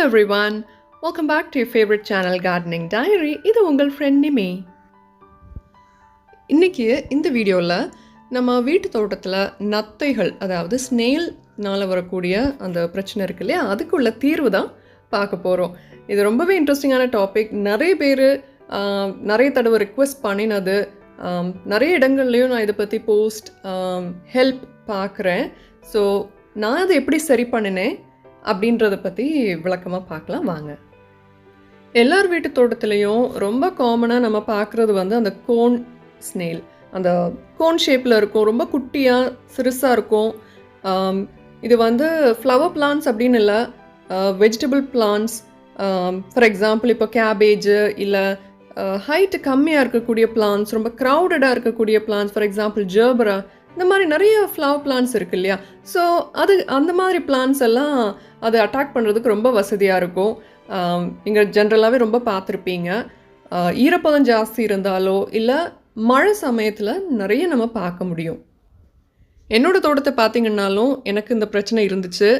Hello everyone welcome back to your favourite channel gardening diary இது உங்கள் friend நிமி இன்னைக்கு இந்த வீடியோவில் நம்ம வீட்டு தோட்டத்தில் நத்தைகள் அதாவது ஸ்னேல்னால் வரக்கூடிய அந்த பிரச்சனை இருக்கு இல்லையா? அதுக்குள்ள தீர்வு தான் பார்க்க போகிறோம் இது ரொம்பவே இன்ட்ரெஸ்டிங்கான டாபிக் நிறைய பேர் நிறைய தடவை ரிக்வெஸ்ட் பண்ணினது நிறைய இடங்கள்லையும் நான் இதை பற்றி போஸ்ட் ஹெல்ப் பார்க்குறேன். ஸோ நான் அதை எப்படி சரி பண்ணினேன்? அப்படின்றத பற்றி விளக்கமாக பார்க்கலாம். வாங்க. எல்லார் வீட்டு தோட்டத்துலேயும் ரொம்ப காமனாக நம்ம பார்க்குறது வந்து அந்த கோன் ஸ்னேல் அந்த கோன் ஷேப்பில் இருக்கும். ரொம்ப குட்டியாக சிறுசாக இருக்கும். இது வந்து ஃப்ளவர் பிளான்ஸ் அப்படின்னு இல்லை வெஜிடபிள் பிளான்ஸ் ஃபார் எக்ஸாம்பிள் இப்போ கேபேஜு இல்லை ஹைட்டு கம்மியாக இருக்கக்கூடிய பிளான்ஸ் ரொம்ப க்ரௌடடாக இருக்கக்கூடிய பிளான்ஸ் ஃபார் எக்ஸாம்பிள் ஜேபரா இந்த மாதிரி நிறைய ஃப்ளவர் பிளான்ஸ் இருக்கு இல்லையா? ஸோ அது அந்த மாதிரி பிளான்ஸ் எல்லாம் அதை அட்டாக் பண்ணுறதுக்கு ரொம்ப வசதியாக இருக்கும். நீங்கள் ஜென்ரலாகவே ரொம்ப பார்த்துருப்பீங்க. ஈரப்பதம் ஜாஸ்தி இருந்தாலோ இல்லை மழை சமயத்தில் நிறைய நம்ம பார்க்க முடியும். என்னோடய தோட்டத்தை பார்த்தீங்கன்னாலும் எனக்கு இந்த பிரச்சனை இருந்துச்சு.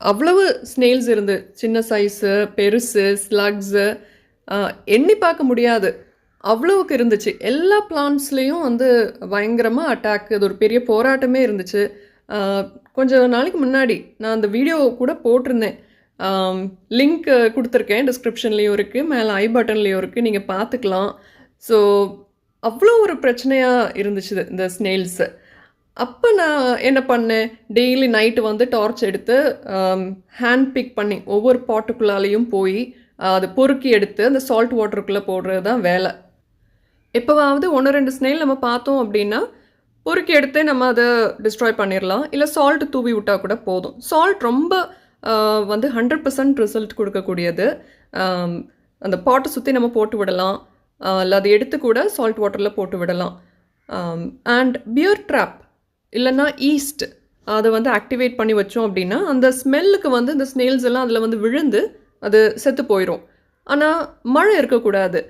அவ்வளவு ஸ்னெயில்ஸ் இருந்து சின்ன சைஸு பெருசு ஸ்லக்ஸு எண்ணி பார்க்க முடியாது. அவ்வளவுக்கு இருந்துச்சு. எல்லா பிளான்ட்ஸ்லேயும் வந்து பயங்கரமாக அட்டாக் அது ஒரு பெரிய போராட்டமே இருந்துச்சு. கொஞ்சம் நாளைக்கு முன்னாடி நான் அந்த வீடியோ கூட போட்டிருந்தேன். லிங்க் கொடுத்துருக்கேன். டிஸ்கிரிப்ஷன்லேயும் இருக்குது மேலே ஐ பட்டன்லேயும் இருக்குது நீங்கள் பார்த்துக்கலாம். ஸோ அவ்வளோ ஒரு பிரச்சனையாக இருந்துச்சு இது, இந்த ஸ்னெயில்ஸு அப்போ நான் என்ன பண்ணேன்? டெய்லி நைட்டு வந்து டார்ச் எடுத்து ஹேண்ட் பிக் பண்ணி ஒவ்வொரு பாட்டுக்குள்ளாலேயும் போய் அதை பொறுக்கி எடுத்து அந்த சால்ட் வாட்டருக்குள்ளே போடுறது தான் வேலை. எப்போவாவது ஒன்று ரெண்டு ஸ்னேல் நம்ம பார்த்தோம் அப்படின்னா பொறுக்கி எடுத்து நம்ம அதை டிஸ்ட்ராய் பண்ணிடலாம் இல்லை சால்ட் தூவி விட்டால் கூட போதும். சால்ட் ரொம்ப வந்து ஹண்ட்ரட் பர்சன்ட் ரிசல்ட் கொடுக்கக்கூடியது. அந்த பாட்டை சுற்றி நம்ம போட்டு விடலாம். இல்லை அதை எடுத்து கூட சால்ட் வாட்டரில் போட்டு விடலாம். அண்ட் பியர் ட்ராப் இல்லைன்னா ஈஸ்ட் அதை வந்து ஆக்டிவேட் பண்ணி வச்சோம் அப்படின்னா அந்த ஸ்மெல்லுக்கு வந்து இந்த ஸ்னேல்ஸ் எல்லாம் அதில் வந்து விழுந்து அது செத்து போயிடும் ஆனால் மழை இருக்கக்கூடாது.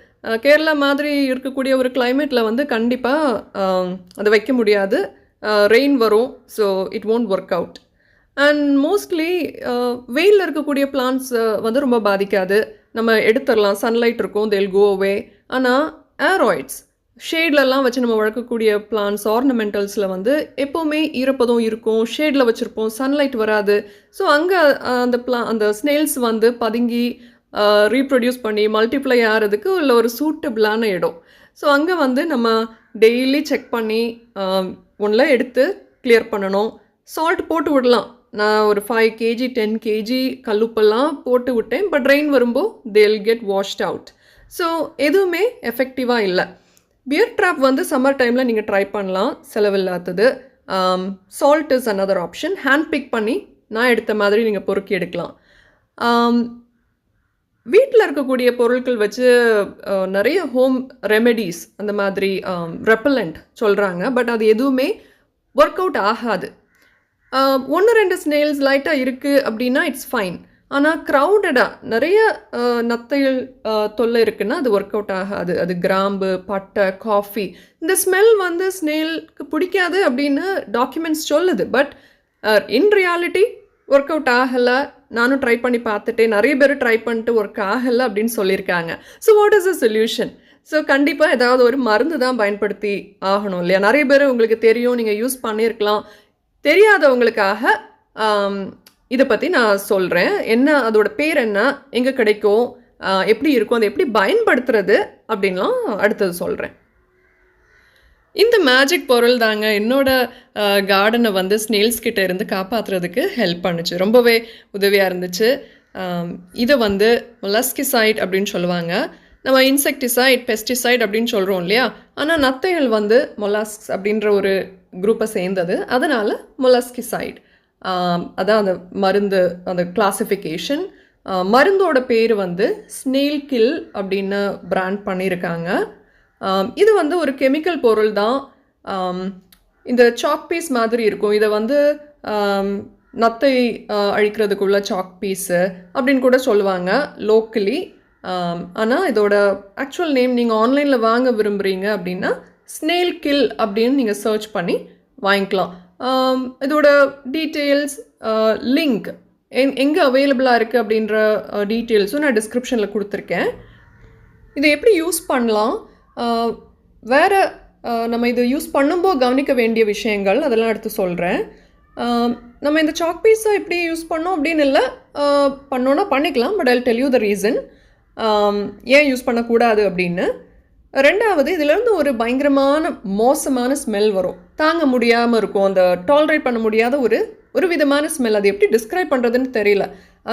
கேரளா மாதிரி இருக்கக்கூடிய ஒரு கிளைமேட்டில் வந்து கண்டிப்பாக அதை வைக்க முடியாது. ரெயின் வரும் so it won't work out and mostly வெயிலில் இருக்கக்கூடிய பிளான்ஸ் வந்து ரொம்ப பாதிக்காது. நம்ம எடுத்துடலாம். சன்லைட் இருக்கும் தெல் கோ அவே ஆனால் ஏராய்ட்ஸ் ஷேட்லலாம் வச்சு நம்ம வளர்க்கக்கூடிய பிளான்ஸ் ஆர்னமெண்டல்ஸில் வந்து எப்போவுமே ஈரப்பதம் இருக்கும் ஷேடில் வச்சுருப்போம். சன்லைட் வராது. ஸோ அங்கே அந்த பிளா அந்த ஸ்னேல்ஸ் வந்து பதுங்கி ரீப்ரொடியூஸ் பண்ணி மல்டிப்ளை ஆகிறதுக்கு உள்ள ஒரு சூட்டபிளான இடம். ஸோ அங்கே வந்து நம்ம டெய்லி செக் பண்ணி ஒன்றில் எடுத்து கிளியர் பண்ணணும். சால்ட் போட்டு விடலாம். நான் ஒரு ஃபைவ் கேஜி டென் கேஜி கல்லுப்பெல்லாம் போட்டு விட்டேன். பட் ரெயின் வரும்போது தேல் கெட் வாஷ்ட் அவுட் ஸோ எதுவுமே எஃபெக்டிவாக இல்லை. பியர் ட்ராப் வந்து சம்மர் டைமில் நீங்கள் ட்ரை பண்ணலாம். செலவில்லாதது. Salt is another option hand pick பண்ணி நான் எடுத்த மாதிரி நீங்கள் பொறுக்கி எடுக்கலாம். வீட்டில் இருக்கக்கூடிய பொருட்கள் வச்சு நிறைய ஹோம் ரெமெடிஸ் அந்த மாதிரி ரெப்பலண்ட் சொல்கிறாங்க பட் அது எதுவுமே ஒர்க் அவுட் ஆகாது. ஒன்று ரெண்டு ஸ்னேல்ஸ் லைட்டாக இருக்குது அப்படின்னா இட்ஸ் ஃபைன் ஆனால் க்ரௌடடாக நிறைய நத்தைகள் தொல்லை இருக்குன்னா அது ஒர்க் அவுட் ஆகாது. அது கிராம்பு பட்டை காஃபி இந்த ஸ்மெல் வந்து ஸ்னேலுக்கு பிடிக்காது அப்படின்னு டாக்குமெண்ட்ஸ் சொல்லுது. But in reality work out ஆகலை. நானும் ட்ரை பண்ணி பார்த்துட்டேன் நிறைய பேர் ட்ரை பண்ணிட்டு ஒர்க் ஆகலை அப்படின்னு சொல்லியிருக்காங்க. So what is a solution so கண்டிப்பாக ஏதாவது ஒரு மருந்து தான் பயன்படுத்தி ஆகணும் இல்லையா? நிறைய பேர் உங்களுக்கு தெரியும் நீங்கள் யூஸ் பண்ணியிருக்கலாம். தெரியாதவங்களுக்காக இதை பற்றி நான் சொல்கிறேன் என்ன அதோட பேர் என்ன எங்கே கிடைக்கும் எப்படி இருக்கும் அதை எப்படி பயன்படுத்துறது அப்படின்லாம் அடுத்தது சொல்கிறேன் இந்த மேஜிக் பொருள் தாங்க என்னோட கார்டனை வந்து ஸ்னேல்ஸ் கிட்ட இருந்து காப்பாற்றுறதுக்கு ஹெல்ப் பண்ணுச்சு. ரொம்பவே உதவியாக இருந்துச்சு. இதை வந்து மொலஸ்கிசைட் அப்படின்னு சொல்லுவாங்க. நம்ம இன்செக்டிசைட் பெஸ்டிசைட் அப்படின்னு சொல்கிறோம் இல்லையா? ஆனால் நத்தைகள் வந்து மொலாஸ்க்ஸ் அப்படின்ற ஒரு குரூப்பை சேர்ந்தது. அதனால் மொலஸ்கிசைட் அதான் அந்த மருந்து அந்த கிளாசிஃபிகேஷன் மருந்தோட பேர் வந்து ஸ்னேல் கில் அப்படின்னு பிராண்ட் பண்ணியிருக்காங்க. இது வந்து ஒரு கெமிக்கல் பொருள் தான். இந்த சாக் பீஸ் மாதிரி இருக்கும். இதை வந்து நத்தை அழிக்கிறதுக்குள்ள சாக் பீஸு அப்படின்னு கூட சொல்லுவாங்க லோக்கலி ஆனால் இதோட ஆக்சுவல் நேம் நீங்கள் ஆன்லைனில் வாங்க விரும்புகிறீங்க அப்படின்னா ஸ்னேல் கில் அப்படின்னு நீங்கள் சர்ச் பண்ணி வாங்கிக்கலாம். இதோட டீட்டெயில்ஸ் லிங்க் எங் எங்கே அவைலபிளாக இருக்குது அப்படின்ற டீட்டெயில்ஸும் நான் டிஸ்கிரிப்ஷனில் கொடுத்துருக்கேன். இதை எப்படி யூஸ் பண்ணலாம்? வேற நம்ம இதை யூஸ் பண்ணும்போது கவனிக்க வேண்டிய விஷயங்கள் அதெல்லாம் எடுத்து சொல்கிறேன் நம்ம இந்த சாக் பீஸை எப்படி யூஸ் பண்ணோம் அப்படின்னு இல்லை பண்ணோன்னா பண்ணிக்கலாம் but I tell you the reason ஏன் யூஸ் பண்ணக்கூடாது அப்படின்னு. ரெண்டாவது இதுலேருந்து ஒரு பயங்கரமான மோசமான ஸ்மெல் வரும். தாங்க முடியாமல் இருக்கும். அந்த டாலரேட் பண்ண முடியாத ஒரு ஒரு விதமான ஸ்மெல் அது எப்படி டிஸ்கிரைப் பண்ணுறதுன்னு தெரியல.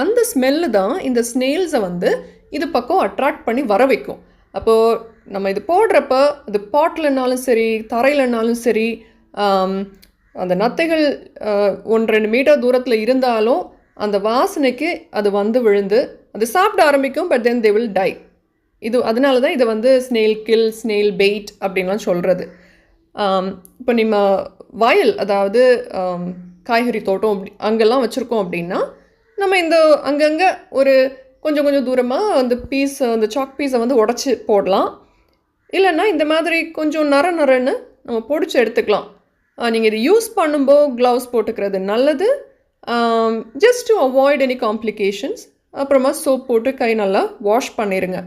அந்த ஸ்மெல்லு தான் இந்த ஸ்னெயில்ஸை வந்து இது பக்கம் அட்ராக்ட் பண்ணி வர வைக்கும். அப்போது நம்ம இது போடுறப்ப அது பாட்டில்னாலும் சரி தரையிலனாலும் சரி அந்த நத்தைகள் ஒன்று ரெண்டு மீட்டர் தூரத்தில் இருந்தாலும் அந்த வாசனைக்கு அது வந்து விழுந்து அது சாப்பிட ஆரம்பிக்கும் but then they will die இது அதனால தான் இதை வந்து ஸ்னெயில் கில் ஸ்னெயில் பெயிட் அப்படின்லாம் சொல்கிறது இப்போ நம்ம வயல் அதாவது காய்கறி தோட்டம் அப்படி அங்கெல்லாம் வச்சுருக்கோம் அப்படின்னா நம்ம இந்த அங்கங்கே ஒரு கொஞ்சம் கொஞ்சம் தூரமாக அந்த பீஸ் அந்த சாக் பீஸை வந்து உடச்சி போடலாம். இல்லைன்னா இந்த மாதிரி கொஞ்சம் நர நரன்னு நம்ம பொடிச்சு எடுத்துக்கலாம். நீங்கள் இது யூஸ் பண்ணும்போது க்ளவுஸ் போட்டுக்கிறது நல்லது. Just to avoid any complications அப்புறமா சோப் போட்டு கை நல்லா வாஷ் பண்ணிடுங்க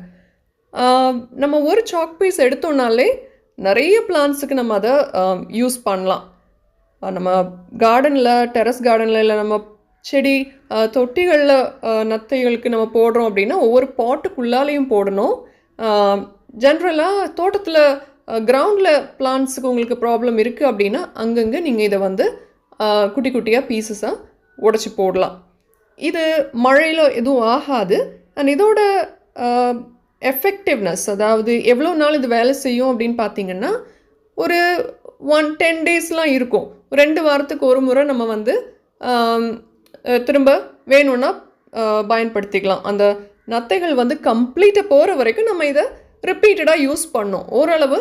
நம்ம ஒரு சாக் பீஸ் எடுத்தோம்னாலே நிறைய பிளான்ஸுக்கு நம்ம அதை யூஸ் பண்ணலாம். நம்ம கார்டனில் டெரஸ் கார்டனில் இல்லை நம்ம செடி தொட்டிகளில் நத்தைகளுக்கு நம்ம போடுறோம் அப்படின்னா ஒவ்வொரு பாட்டுக்குள்ளாலையும் போடணும். ஜென்ரலாக தோட்டத்தில் கிரவுண்டில் பிளான்ஸுக்கு உங்களுக்கு ப்ராப்ளம் இருக்குது அப்படின்னா அங்கங்கே நீங்கள் இதை வந்து குட்டி குட்டியாக பீசஸாக உடச்சி போடலாம். இது மழையில் எதுவும் ஆகாது. அண்ட் இதோட எஃபெக்டிவ்னஸ் அதாவது எவ்வளோ நாள் இது வேலை செய்யும் அப்படின்னு பார்த்தீங்கன்னா ஒரு ஒன் டென் டேஸ்லாம் இருக்கும். ரெண்டு வாரத்துக்கு ஒரு முறை நம்ம வந்து திரும்ப வேணும்னா பயன்படுத்திக்கலாம். அந்த நத்தைகள் வந்து கம்ப்ளீட்டாக போகிற வரைக்கும் நம்ம இதை ரிப்பீட்டடாக யூஸ் பண்ணோம். ஓரளவு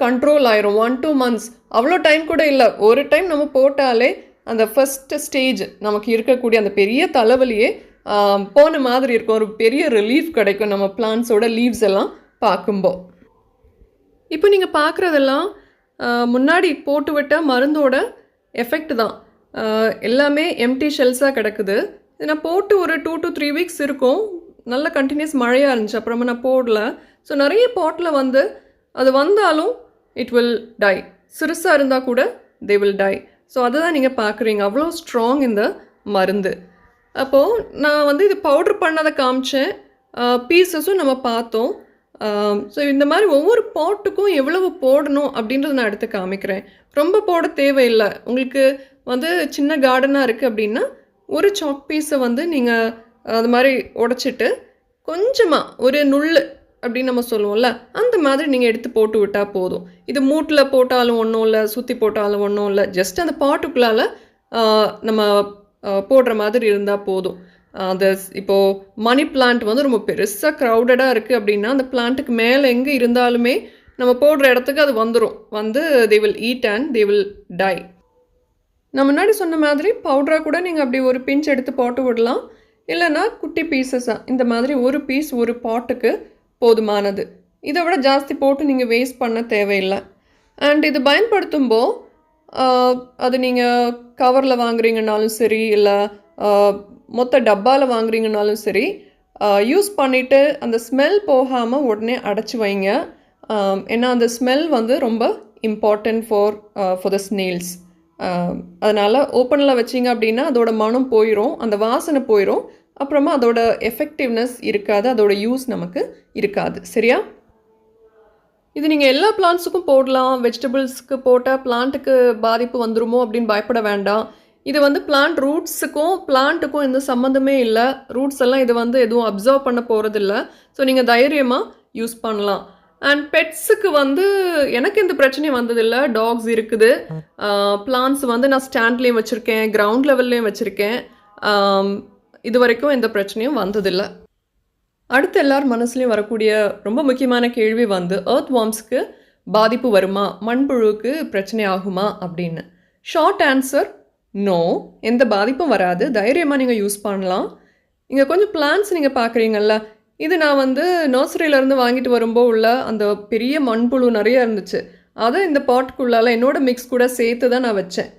கண்ட்ரோல் ஆயிரும். ஒன் டூ மந்த்ஸ் அவ்வளோ டைம் கூட இல்லை. ஒரு டைம் நம்ம போட்டாலே அந்த ஃபஸ்ட்டு ஸ்டேஜ் நமக்கு இருக்கக்கூடிய அந்த பெரிய தலைவலியே போன மாதிரி இருக்கும். ஒரு பெரிய ரிலீஃப் கிடைக்கும் நம்ம பிளான்ஸோட லீவ்ஸ் எல்லாம் பார்க்கும்போ. இப்போ நீங்கள் பார்க்குறதெல்லாம் முன்னாடி போட்டுவிட்ட மருந்தோட எஃபெக்ட் தான். எல்லாமே எம்டி ஷெல்ஸாக கிடக்குது. நான் போட்டு ஒரு டூ டு த்ரீ வீக்ஸ் இருக்கும். நல்ல கண்டினியூஸ் மழையாக இருந்துச்சு. அப்புறமா நான் போடல. ஸோ நிறைய பாட்டில் வந்து அது வந்தாலும் இட் வில் டை சிறுசாக இருந்தால் கூட தே வில் டை ஸோ அதை தான் நீங்கள் பார்க்குறீங்க அவ்வளோ ஸ்ட்ராங் இந்த மருந்து. அப்போது நான் வந்து இது பவுட்ரு பண்ணதை காமிச்சேன். பீசஸும் நம்ம பார்த்தோம். ஸோ இந்த மாதிரி ஒவ்வொரு பாட்டுக்கும் எவ்வளவு போடணும் அப்படின்றத நான் எடுத்து காமிக்கிறேன். ரொம்ப போட தேவையில்லை. உங்களுக்கு வந்து சின்ன கார்டனாக இருக்குது அப்படின்னா ஒரு சாக் பீஸை வந்து நீங்கள் அது மாதிரி உடச்சிட்டு கொஞ்சமாக ஒரு நுள் அப்படின்னு நம்ம சொல்லுவோம்ல அந்த மாதிரி நீங்கள் எடுத்து போட்டு விட்டால் போதும். இது மூட்டில் போட்டாலும் ஒன்றும் இல்லை சுற்றி போட்டாலும் ஒன்றும் இல்லை ஜஸ்ட் அந்த பாட்டுக்குள்ளால நம்ம போடுற மாதிரி இருந்தால் போதும். அந்த இப்போது இப்போ மணி பிளான்ட் வந்து ரொம்ப பெருசாக க்ரௌடடாக இருக்குது அப்படின்னா அந்த பிளான்ட்டுக்கு மேலே எங்கே இருந்தாலுமே நம்ம போடுற இடத்துக்கு அது வந்துடும் வந்து they will eat and they will die நான் முன்னாடி சொன்ன மாதிரி பவுடராக கூட நீங்கள் அப்படி ஒரு பிஞ்ச் எடுத்து போட்டு விடலாம். இல்லைன்னா குட்டி பீசஸாக இந்த மாதிரி ஒரு பீஸ் ஒரு பாட்டுக்கு போதுமானது. இதை விட ஜாஸ்தி போட்டு நீங்கள் வேஸ்ட் பண்ண தேவையில்லை. அண்ட் இது பயன்படுத்தும்போ அது நீங்கள் கவரில் வாங்குறீங்கனாலும் சரி இல்லை மொத்த டப்பாவில் வாங்குறீங்கனாலும் சரி யூஸ் பண்ணிவிட்டு அந்த ஸ்மெல் போகாமல் உடனே அடைச்சி வைங்க. ஏன்னா அந்த ஸ்மெல் வந்து ரொம்ப important for for the snails அதனால் ஓப்பனில் வச்சிங்க அப்படின்னா அதோட மனம் போயிடும் அந்த வாசனை போயிடும் அப்புறமா அதோட எஃபெக்டிவ்னஸ் இருக்காது அதோட யூஸ் நமக்கு இருக்காது. சரியா? இது நீங்கள் எல்லா பிளான்ட்ஸுக்கும் போடலாம். வெஜிடபிள்ஸ்க்கு போட்டால் பிளான்ட்டுக்கு பாதிப்பு வந்துருமோ அப்படின்னு பயப்பட வேண்டாம். இது வந்து பிளான்ட் ரூட்ஸுக்கும் பிளான்ட்டுக்கும் எந்த சம்மந்தமே இல்லை. ரூட்ஸ் எல்லாம் இது வந்து எதுவும் அப்சர்வ் பண்ண போகிறதில்ல ஸோ நீங்கள் தைரியமாக யூஸ் பண்ணலாம். அண்ட் பெட்ஸுக்கு வந்து எனக்கு எந்த பிரச்சனையும் வந்ததில்லை. டாக்ஸ் இருக்குது. பிளான்ஸ் வந்து நான் ஸ்டாண்ட்லேயும் வச்சுருக்கேன் கிரவுண்ட் லெவல்லையும் வச்சுருக்கேன். இது வரைக்கும் எந்த பிரச்சனையும் வந்ததில்லை. அடுத்து எல்லார் மனசுலையும் வரக்கூடிய ரொம்ப முக்கியமான கேள்வி வந்து earth wormsக்கு பாதிப்பு வருமா? மண்புழுவுக்கு பிரச்சனை ஆகுமா? அப்படின்னு. ஷார்ட் ஆன்சர் நோ எந்த பாதிப்பும் வராது. தைரியமாக நீங்கள் யூஸ் பண்ணலாம். இங்கே கொஞ்சம் பிளான்ஸ் நீங்கள் பார்க்குறீங்கல்ல இது நான் வந்து நர்சரியிலேருந்து வாங்கிட்டு வரும்போது உள்ள அந்த பெரிய மண்புழு நிறைய இருந்துச்சு. அதை இந்த பாட்டுக்குள்ளால என்னோட மிக்ஸ் கூட சேர்த்து தான் நான் வச்சேன்.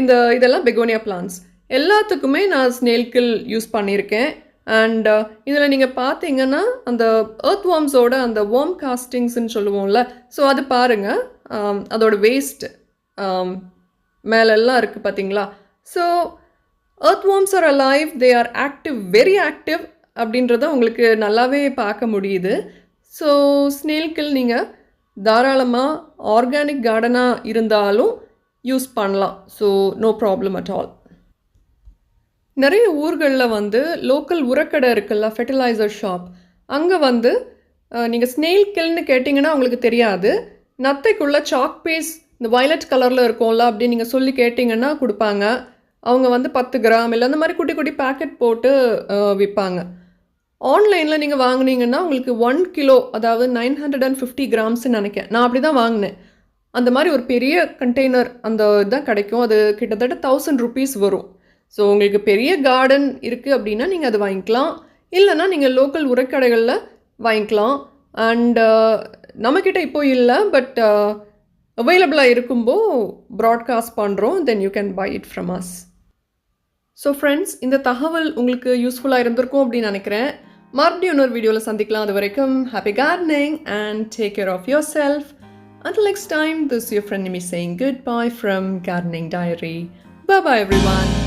இந்த இதெல்லாம் பெகோனியா பிளான்ஸ் எல்லாத்துக்குமே நான் ஸ்னேல்கில் யூஸ் பண்ணியிருக்கேன். அண்ட் uh, இதில் நீங்கள் பார்த்தீங்கன்னா அந்த ஏர்த் வார்ம்ஸோட அந்த வார்ம் காஸ்டிங்ஸ்ன்னு சொல்லுவோம்ல. ஸோ அது பாருங்கள் um, அதோட வேஸ்ட் um, மேலெல்லாம் இருக்குது பார்த்தீங்களா? So earthworms are alive they are active very active அப்படின்றத உங்களுக்கு நல்லாவே பார்க்க முடியுது. ஸோ ஸ்னேல்கில் நீங்கள் தாராளமாக ஆர்கானிக் கார்டனாக இருந்தாலும் யூஸ் பண்ணலாம். So no problem at all நிறைய ஊர்களில் வந்து லோக்கல் உரக்கடை இருக்குல்ல ஃபெர்டிலைசர் ஷாப் அங்கே வந்து நீங்கள் ஸ்னெயில் கில்னு கேட்டிங்கன்னா உங்களுக்கு தெரியாது. நத்தைக்குள்ளே சாக் பீஸ் இந்த வயலட் கலரில் இருக்கும்ல அப்படின்னு நீங்கள் சொல்லி கேட்டிங்கன்னா கொடுப்பாங்க. அவங்க வந்து பத்து கிராம் இல்லை அந்த மாதிரி குட்டி குட்டி பேக்கெட் போட்டு விற்பாங்க. ஆன்லைனில் நீங்கள் வாங்குனீங்கன்னா உங்களுக்கு ஒன் கிலோ அதாவது நைன் ஹண்ட்ரட் அண்ட் ஃபிஃப்டி கிராம்ஸ்னு நினைக்கிறேன். நான் அப்படி தான் வாங்கினேன். அந்த மாதிரி ஒரு பெரிய கண்டெய்னர் அந்த இதுதான் கிடைக்கும். அது கிட்டத்தட்ட தௌசண்ட் ருபீஸ் வரும். ஸோ உங்களுக்கு பெரிய கார்டன் இருக்குது அப்படின்னா நீங்கள் அது வாங்கிக்கலாம். இல்லைன்னா நீங்கள் லோக்கல் உரக்கடைகளில் வாங்கிக்கலாம். அண்டு uh, நம்மக்கிட்ட இப்போ இல்லை பட் அவைலபிளாக இருக்கும்போ ப்ராட்காஸ்ட் பண்ணுறோம் then you can buy it from us so friends இந்த தகவல் உங்களுக்கு யூஸ்ஃபுல்லாக இருந்திருக்கும் அப்படின்னு நினைக்கிறேன். மறுபடியும் இன்னொரு வீடியோவில் சந்திக்கலாம் அது வரைக்கும் happy gardening and take care of yourself Until next time, this is your friend Nimi saying goodbye from Gardening Diary. Bye bye, everyone.